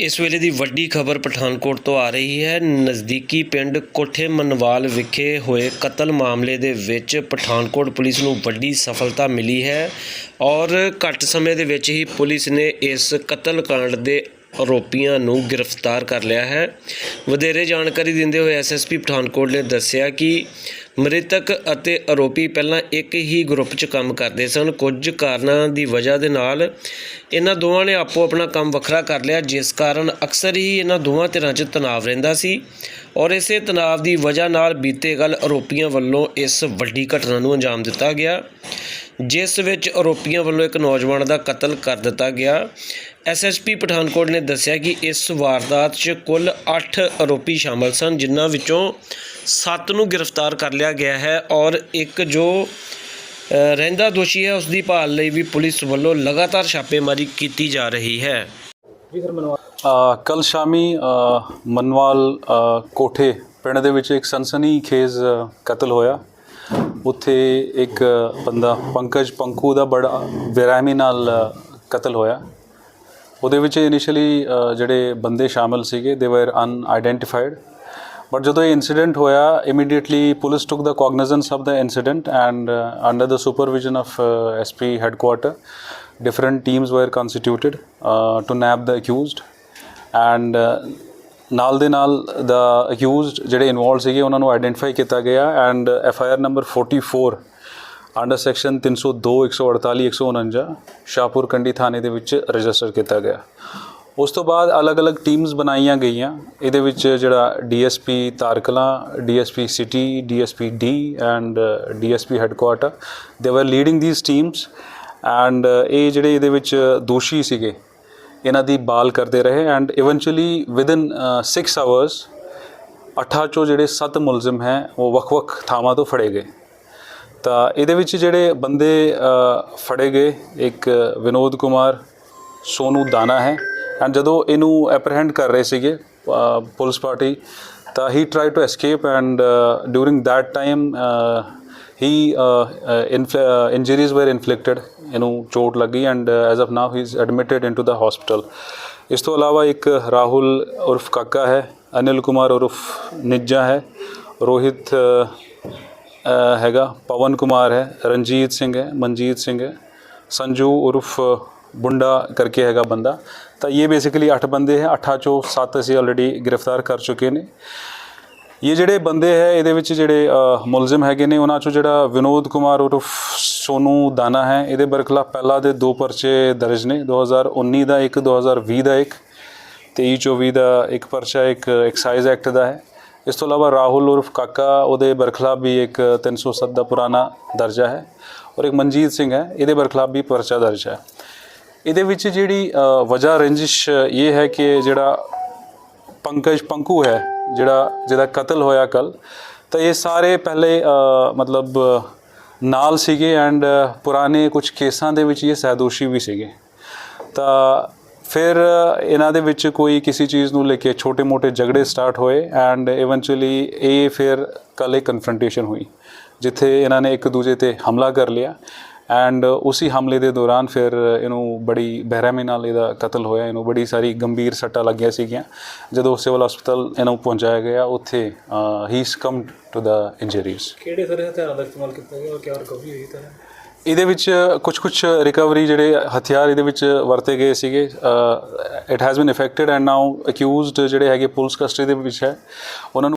ਇਸ ਵੇਲੇ ਦੀ ਵੱਡੀ ਖਬਰ ਪਠਾਨਕੋਟ ਤੋਂ ਆ ਰਹੀ ਹੈ। ਨਜ਼ਦੀਕੀ ਪਿੰਡ ਕੋਠੇ ਮਨਵਾਲ ਵਿਖੇ ਹੋਏ ਕਤਲ ਮਾਮਲੇ ਦੇ ਵਿੱਚ ਪਠਾਨਕੋਟ ਪੁਲਿਸ ਨੂੰ ਵੱਡੀ ਸਫਲਤਾ ਮਿਲੀ ਹੈ ਔਰ ਘੱਟ ਸਮੇਂ ਦੇ ਵਿੱਚ ਹੀ ਪੁਲਿਸ ਨੇ ਇਸ ਕਤਲ ਕਾਂਡ ਦੇ ਆਰੋਪੀਆਂ ਨੂੰ ਗ੍ਰਿਫਤਾਰ ਕਰ ਲਿਆ ਹੈ। ਵਧੇਰੇ ਜਾਣਕਾਰੀ ਦਿੰਦੇ ਹੋਏ ਐਸਐਸਪੀ ਪਠਾਨਕੋਟ ਨੇ ਦੱਸਿਆ ਕਿ ਮ੍ਰਿਤਕ ਅਤੇ ਆਰੋਪੀ ਪਹਿਲਾਂ ਇੱਕ ਹੀ ਗਰੁੱਪ 'ਚ ਕੰਮ ਕਰਦੇ ਸਨ। ਕੁਝ ਕਾਰਨਾਂ ਦੀ ਵਜ੍ਹਾ ਦੇ ਨਾਲ ਇਹਨਾਂ ਦੋਵਾਂ ਨੇ ਆਪੋ ਆਪਣਾ ਕੰਮ ਵੱਖਰਾ ਕਰ ਲਿਆ, ਜਿਸ ਕਾਰਨ ਅਕਸਰ ਹੀ ਇਹਨਾਂ ਦੋਵਾਂ ਧਿਰਾਂ 'ਚ ਤਣਾਅ ਰਹਿੰਦਾ ਸੀ ਔਰ ਇਸੇ ਤਣਾਅ ਦੀ ਵਜ੍ਹਾ ਨਾਲ ਬੀਤੇ ਕੱਲ ਆਰੋਪੀਆਂ ਵੱਲੋਂ ਇਸ ਵੱਡੀ ਘਟਨਾ ਨੂੰ ਅੰਜਾਮ ਦਿੱਤਾ ਗਿਆ। ਜਿਸ ਵਿੱਚ ਆਰੋਪੀਆਂ ਵੱਲੋਂ ਇੱਕ ਨੌਜਵਾਨ ਦਾ ਕਤਲ ਕਰ ਦਿੱਤਾ ਗਿਆ। ਐਸਐਸਪੀ ਪਠਾਨਕੋਟ ਨੇ ਦੱਸਿਆ ਕਿ ਇਸ ਵਾਰਦਾਤ 'ਚ ਕੁੱਲ 8 ਆਰੋਪੀ ਸ਼ਾਮਲ ਸਨ ਜਿਨ੍ਹਾਂ ਵਿੱਚੋਂ 7 ਨੂੰ ਗ੍ਰਿਫਤਾਰ ਕਰ ਲਿਆ ਗਿਆ ਹੈ ਔਰ ਇੱਕ ਜੋ ਰਹਿੰਦਾ ਦੋਸ਼ੀ ਹੈ ਉਸ ਦੀ ਭਾਲ ਲਈ ਵੀ ਪੁਲਿਸ ਵੱਲੋਂ ਲਗਾਤਾਰ ਛਾਪੇਮਾਰੀ ਕੀਤੀ ਜਾ ਰਹੀ ਹੈ। ਕੱਲ ਸ਼ਾਮੀ ਮਨਵਾਲ ਕੋਠੇ ਪਿੰਡ ਦੇ ਵਿੱਚ ਇੱਕ ਸਨਸਨੀ ਖੇਜ਼ ਅ, ਕਤਲ ਹੋਇਆ। ਉੱਥੇ ਇੱਕ ਬੰਦਾ ਪੰਕਜ ਪੰਕੂ ਦਾ ਬੜਾ ਬੇਰਹਿਮੀ ਨਾਲ ਕਤਲ ਹੋਇਆ। ਉਹਦੇ ਵਿੱਚ ਇਨੀਸ਼ੀਅਲੀ ਜਿਹੜੇ ਬੰਦੇ ਸ਼ਾਮਲ ਸੀਗੇ ਦੇ ਵਰ ਅਨਆਇਡੈਂਟੀਫਾਈਡ ਬਟ ਜਦੋਂ ਇਹ ਇਨਸੀਡੈਂਟ ਹੋਇਆ immediately police took the cognizance of the incident and under the supervision of SP headquarter different teams were constituted uh, to nab the accused and uh, ਨਾਲ ਦੇ ਨਾਲ ਦਾ ਅਕਿਊਜ਼ਡ ਜਿਹੜੇ ਇਨਵੋਲਡ ਸੀਗੇ, ਉਹਨਾਂ ਨੂੰ ਆਇਡੈਂਟੀਫਾਈ ਕੀਤਾ ਗਿਆ and F I R number 44 under section 302 148 149 Shahpur Kandi ਥਾਣੇ ਦੇ ਵਿੱਚ ਰਜਿਸਟਰ ਕੀਤਾ ਗਿਆ। ਉਸ ਤੋਂ ਬਾਅਦ ਅਲੱਗ-ਅਲੱਗ ਟੀਮਸ ਬਣਾਈਆਂ ਗਈਆਂ। ਇਹਦੇ ਵਿੱਚ ਜਿਹੜਾ DSP Tarkala DSP city DSP D and DSP headquarter ਦੇ were leading these teams and ਇਹ ਜਿਹੜੇ ਇਹਦੇ ਵਿੱਚ ਦੋਸ਼ੀ ਸੀਗੇ ਇਹਨਾਂ ਦੀ ਬਾਲ ਕਰਦੇ ਰਹੇ ਐਂਡ ਇਵੈਂਚੁਅਲੀ ਵਿਦਿਨ 6 ਆਵਰਸ 8 ਚੋਂ ਜਿਹੜੇ 7 ਮੁਲਜ਼ਮ ਹੈ, ਉਹ ਵੱਖ-ਵੱਖ ਥਾਵਾਂ ਤੋਂ ਫੜੇ ਗਏ। ਤਾਂ ਇਹਦੇ ਵਿੱਚ ਜਿਹੜੇ ਬੰਦੇ ਫੜੇ ਗਏ, ਇੱਕ ਵਿਨੋਦ ਕੁਮਾਰ, ਸੋਨੂ ਦਾਣਾ ਹੈ। ਐਂਡ ਜਦੋਂ ਇਹਨੂੰ ਐਪਰੀਹੈਂਡ ਕਰ ਰਹੇ ਸੀਗੇ ਪੁਲਿਸ ਪਾਰਟੀ, ਤਾਂ ਹੀ try to escape and during that time he injuries uh, uh, uh, were inflicted, ਇਹਨੂੰ ਚੋਟ ਲੱਗੀ and as of now he is admitted into the hospital ਇਸ ਤੋਂ ਇਲਾਵਾ ਇੱਕ ਰਾਹੁਲ ਉਰਫ ਕਾਕਾ ਹੈ, ਅਨਿਲ ਕੁਮਾਰ ਉਰਫ ਨਿੱਜਾ ਹੈ, ਰੋਹਿਤ ਹੈਗਾ, ਪਵਨ ਕੁਮਾਰ ਹੈ, ਰਣਜੀਤ ਸਿੰਘ ਹੈ, ਮਨਜੀਤ ਸਿੰਘ ਹੈ, ਸੰਜੂ ਉਰਫ ਬੁੰਡਾ ਕਰਕੇ ਹੈਗਾ ਬੰਦਾ। ਤਾਂ ਇਹ ਬੇਸਿਕਲੀ 8 ਬੰਦੇ ਹੈ 8 ਚੋਂ 7 ਅਸੀਂ ਆਲਰੇਡੀ ਗ੍ਰਿਫਤਾਰ ਕਰ ਚੁੱਕੇ ਨੇ। ਇਹ ਜਿਹੜੇ ਬੰਦੇ ਹੈ ਇਹਦੇ ਵਿੱਚ ਜਿਹੜੇ ਅ, ਮੁਲਜ਼ਮ ਹੈਗੇ ਨੇ ਉਹਨਾਂ ਚੋਂ ਜਿਹੜਾ ਵਿਨੋਦ ਕੁਮਾਰ ਉਰਫ ਸੋਨੂ ਦਾਨਾ ਹੈ ਇਹਦੇ ਬਰਖਲਾਫ ਪਹਿਲਾ ਦੇ ਦੋ ਪਰਚੇ ਦਰਜ ਨੇ 2019 ਦਾ ਇੱਕ 2020 ਦਾ ਇੱਕ 23 24 ਦਾ ਇੱਕ ਪਰਚਾ ਇੱਕ ਐਕਸਾਈਜ਼ ਐਕਟ ਦਾ ਹੈ। ਇਸ ਤੋਂ ਇਲਾਵਾ ਰਾਹੁਲ ਉਰਫ ਕਾਕਾ ਉਹਦੇ ਬਰਖਲਾਫ ਵੀ ਇੱਕ 307 ਦਾ ਪੁਰਾਣਾ ਦਰਜਾ ਹੈ ਔਰ ਇੱਕ ਮਨਜੀਤ ਸਿੰਘ ਹੈ ਇਹਦੇ ਬਰਖਲਾਫ ਵੀ ਪਰਚਾ ਦਰਜ ਹੈ। ਇਹਦੇ ਵਿੱਚ ਜਿਹੜੀ ਵਜ੍ਹਾ ਰੰਜਿਸ਼ ਇਹ ਹੈ ਕਿ ਜਿਹੜਾ ਪੰਕਜ ਪੰਕੂ ਹੈ ਜਿਹੜਾ, ਜਿਹਦਾ ਕਤਲ ਹੋਇਆ ਕੱਲ ਤਾਂ ਇਹ ਸਾਰੇ ਪਹਿਲੇ ਮਤਲਬ, ਨਾਲ ਸੀਗੇ ਐਂਡ ਪੁਰਾਣੇ ਕੁਝ ਕੇਸਾਂ ਦੇ ਵਿੱਚ ਇਹ ਸਹਿਦੋਸ਼ੀ ਵੀ ਸੀਗੇ। ਤਾਂ ਫਿਰ ਇਹਨਾਂ ਦੇ ਵਿੱਚ ਕੋਈ ਕਿਸੇ ਚੀਜ਼ ਨੂੰ ਲੈ ਕੇ ਛੋਟੇ-ਮੋਟੇ ਝਗੜੇ ਸਟਾਰਟ ਹੋਏ ਐਂਡ ਇਵੈਂਚੁਅਲੀ ਇਹ ਫਿਰ ਕੱਲ ਇੱਕ ਕਨਫਰੰਟੇਸ਼ਨ ਹੋਈ, ਜਿੱਥੇ ਇਹਨਾਂ ਨੇ ਇੱਕ ਦੂਜੇ ਤੇ ਹਮਲਾ ਕਰ ਲਿਆ। ਐਂਡ ਉਸੇ ਹਮਲੇ ਦੇ ਦੌਰਾਨ ਫਿਰ ਇਹਨੂੰ ਬੜੀ ਬਹਿਰਮੀ ਨਾਲ ਇਹਦਾ ਕਤਲ ਹੋਇਆ ਇਹਨੂੰ ਬੜੀ ਸਾਰੀ ਗੰਭੀਰ ਸੱਟਾਂ ਲੱਗੀਆਂ ਸੀਗੀਆਂ ਜਦੋਂ ਸਿਵਲ ਹਸਪਤਾਲ ਇਹਨੂੰ ਪਹੁੰਚਾਇਆ ਗਿਆ ਉੱਥੇ ਹੀ ਸਕਮ ਟੂ ਦਾ ਇੰਜਰੀਜ਼ ਕਿਹੜੇ ਸਾਰੇ ਹਥਿਆਰਾਂ ਦਾ ਇਸਤੇਮਾਲ ਕੀਤਾ ਗਿਆ ਔਰ ਕਿਆ ਰਿਕਵਰੀ ਹੋਈ ਤਾਂ ਇਹਦੇ ਵਿੱਚ ਕੁਝ ਕੁਝ ਰਿਕਵਰੀ ਜਿਹੜੇ ਹਥਿਆਰ ਇਹਦੇ ਵਿੱਚ ਵਰਤੇ ਗਏ ਸੀਗੇ it has been affected and now accused ਜਿਹੜੇ ਹੈਗੇ ਪੁਲਿਸ ਕਸਟਡੀ ਦੇ ਵਿੱਚ ਹੈ ਉਹਨਾਂ ਨੂੰ